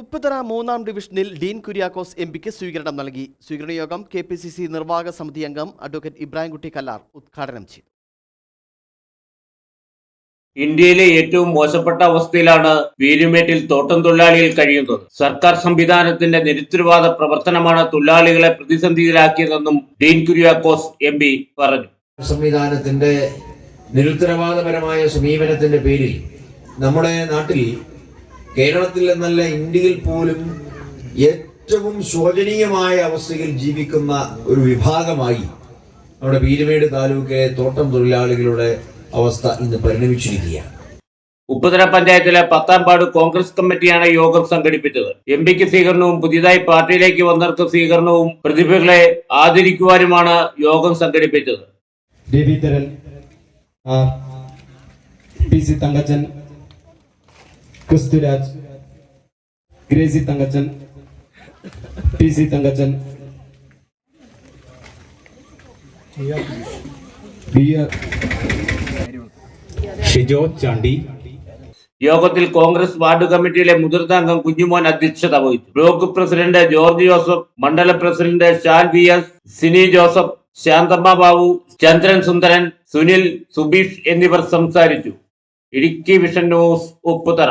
ഉപ്പുതറ മൂന്നാം ഡിവിഷനിൽ ഡീൻ കുര്യാക്കോസ് എം പിക്ക് സ്വീകരണം നൽകി. സ്വീകരണ യോഗം കെ പി സി സി നിർവാഹക സമിതി അംഗം അഡ്വക്കേറ്റ് ഇബ്രാഹിംകുട്ടി കല്ലാർ ഉദ്ഘാടനം ചെയ്തു. ഇന്ത്യയിലെ ഏറ്റവും മോശപ്പെട്ട അവസ്ഥയിലാണ് വീരുമേറ്റിൽ തോട്ടം തൊഴിലാളികൾ കഴിയുന്നത്. സർക്കാർ സംവിധാനത്തിന്റെ നിരുത്തരവാദ പ്രവർത്തനമാണ് തൊഴിലാളികളെ പ്രതിസന്ധിയിലാക്കിയതെന്നും ഡീൻ കുര്യാക്കോസ് എം പി പറഞ്ഞു. സംവിധാനത്തിന്റെ നിരുത്തരവാദപരമായ സമീപനത്തിന്റെ പേരിൽ നമ്മുടെ നാട്ടിൽ കേരളത്തിൽ എന്നല്ല ഇന്ത്യയിൽ പോലും ഏറ്റവും ശോചനീയമായ അവസ്ഥയിൽ ജീവിക്കുന്ന ഒരു വിഭാഗമായി നമ്മുടെ പീരുമേട് താലൂക്കിലെ തോട്ടം തൊഴിലാളികളുടെ അവസ്ഥ ഇന്ന് പരിണമിച്ചിരിക്കുകയാണ്. ഉപ്പുതല പഞ്ചായത്തിലെ പത്താം പാട് കോൺഗ്രസ് കമ്മിറ്റിയാണ് യോഗം സംഘടിപ്പിച്ചത്. എം പിക്ക് സ്വീകരണവും പുതിയതായി പാർട്ടിയിലേക്ക് വന്നവർക്ക് സ്വീകരണവും പ്രതിഭകളെ ആദരിക്കുവാനുമാണ് യോഗം സംഘടിപ്പിച്ചത്. Raveendran R P C Thankachan Kristuraj Gracy Thankachan P C Thankachan Shijo Chandy. യോഗത്തിൽ കോൺഗ്രസ് വാർഡ് കമ്മിറ്റിയിലെ മുതിർന്ന അംഗം കുഞ്ഞുമോൻ അധ്യക്ഷത വഹിച്ചു. ബ്ലോക്ക് പ്രസിഡന്റ് ജോർജ് ജോസഫ് മണ്ഡല president Shan V S Sini Joseph Santhamma Babu Chandran Sundaran Sunil Subeesh എന്നിവർ സംസാരിച്ചു. Idukki vision news Upputhara.